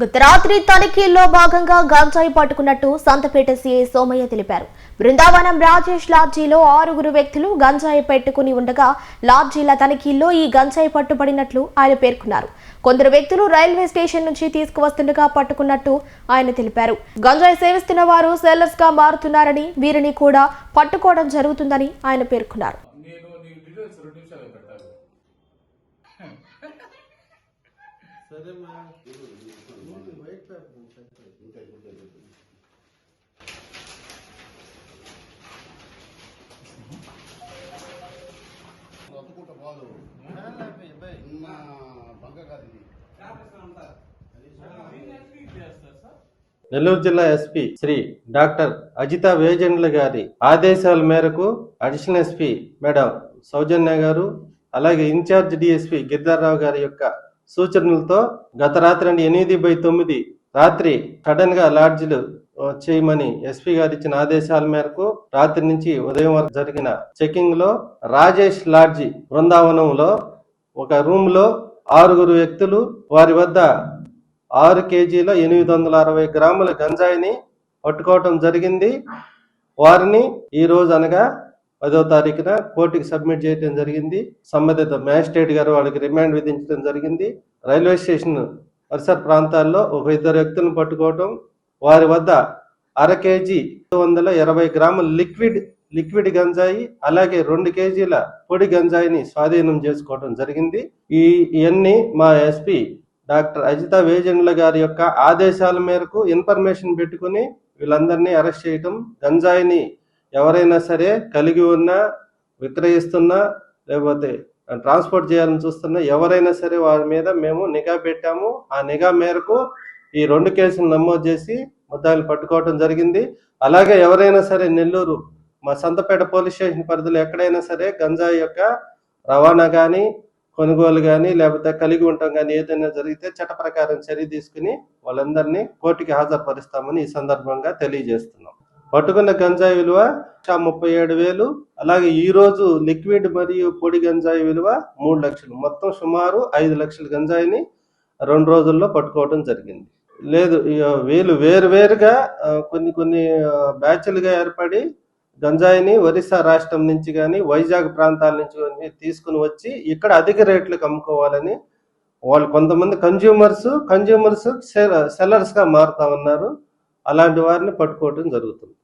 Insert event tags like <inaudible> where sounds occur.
గత రాత్రి తనిఖీల్లో భాగంగా గంజాయి పట్టుకున్నట్టు సంతపేట సీఐ సోమయ్య తెలిపారు. బృందావనం రాజేష్ లాడ్జీలో ఆరుగురు వ్యక్తులు గంజాయి పెట్టుకుని ఉండగా లాడ్జీల తనిఖీల్లో ఈ గంజాయి పట్టుబడినట్లు ఆయన పేర్కొన్నారు. కొందరు వ్యక్తులు రైల్వే స్టేషన్ నుంచి తీసుకువస్తుండగా పట్టుకున్నట్టు ఆయన తెలిపారు. గంజాయి సేవిస్తున్న వారు సెల్లర్స్గా మారుతున్నారని వీరిని కూడా పట్టుకోవడం జరుగుతుందని ఆయన పేర్కొన్నారు. <laughs> సరే మా. వైట్ పేపర్ ఒత్తుకుంట పోదు. ఉన్న బంక కాదు ఇది. నెల్లూరు జిల్లా ఎస్పీ శ్రీ డాక్టర్ అజిత వేజెండ్ల గారి ఆదేశాల మేరకు అడిషనల్ ఎస్పీ మేడం సౌజన్య గారు అలాగే ఇన్ఛార్జ్ డిఎస్పీ గిరిధర్రావు గారి యొక్క సూచనలతో గత రాత్రి అంటే ఎనిమిది బై తొమ్మిది రాత్రి సడన్గా లాడ్జిలు చేయమని ఎస్పీ గారు ఇచ్చిన ఆదేశాల మేరకు రాత్రి నుంచి ఉదయం వరకు జరిగిన చెకింగ్లో రాజేష్ లాడ్జి బృందావనంలో ఒక రూమ్లో ఆరుగురు వ్యక్తులు వారి వద్ద ఆరు కేజీల ఎనిమిది వందల అరవై గ్రాముల గంజాయిని పట్టుకోవటం జరిగింది. వారిని ఈ రోజు అనగా పదో తారీఖున కోర్టుకి సబ్మిట్ చేయడం జరిగింది. సంబంధిత మ్యాజిస్ట్రేట్ గారు వాళ్ళకి రిమాండ్ విధించడం జరిగింది. రైల్వే స్టేషన్ పరిసర ప్రాంతాల్లో ఒక ఇద్దరు వ్యక్తులను పట్టుకోవటం వారి వద్ద అర కేజీ వందల ఇరవై గ్రాముల లిక్విడ్ లిక్విడ్ గంజాయి అలాగే రెండు కేజీల పొడి గంజాయిని స్వాధీనం చేసుకోవడం జరిగింది. ఈ ఇవన్నీ మా ఎస్పీ డాక్టర్ అజిత వేజండ్ల గారి యొక్క ఆదేశాల మేరకు ఇన్ఫర్మేషన్ పెట్టుకుని వీళ్ళందరినీ అరెస్ట్ చేయటం గంజాయిని ఎవరైనా సరే కలిగి ఉన్నా విక్రయిస్తున్నా లేకపోతే ట్రాన్స్పోర్ట్ చేయాలని చూస్తున్నా ఎవరైనా సరే వారి మీద మేము నిఘా పెట్టాము. ఆ నిఘా మేరకు ఈ రెండు కేసులు నమోదు చేసి ముద్దాయిలు పట్టుకోవడం జరిగింది. అలాగే ఎవరైనా సరే నెల్లూరు మా సంతపేట పోలీస్ స్టేషన్ పరిధిలో ఎక్కడైనా సరే గంజాయి యొక్క రవాణా కానీ కొనుగోలు కానీ లేకపోతే కలిగి ఉండటం కానీ ఏదైనా జరిగితే చట్ట ప్రకారం చర్య తీసుకుని వాళ్ళందరినీ కోర్టుకి హాజరుపరుస్తామని ఈ సందర్భంగా తెలియజేస్తున్నాం. పట్టుకున్న గంజాయి విలువ ముప్పై ఏడు వేలు. అలాగే ఈ రోజు లిక్విడ్ మరియు పొడి గంజాయి విలువ మూడు లక్షలు. మొత్తం సుమారు ఐదు లక్షల గంజాయిని రెండు రోజుల్లో పట్టుకోవడం జరిగింది. లేదు వీళ్ళు వేరు వేరుగా కొన్ని కొన్ని బ్యాచ్లుగా ఏర్పడి గంజాయిని ఒరిస్సా రాష్ట్రం నుంచి కానీ వైజాగ్ ప్రాంతాల నుంచి కానీ తీసుకుని వచ్చి ఇక్కడ అధిక రేట్లకు అమ్ముకోవాలని వాళ్ళు కొంతమంది కన్జ్యూమర్స్ కన్జ్యూమర్స్ సెల్ సెల్లర్స్గా మారుతా ఉన్నారు. అలాంటి వారిని పట్టుకోవటం జరుగుతుంది.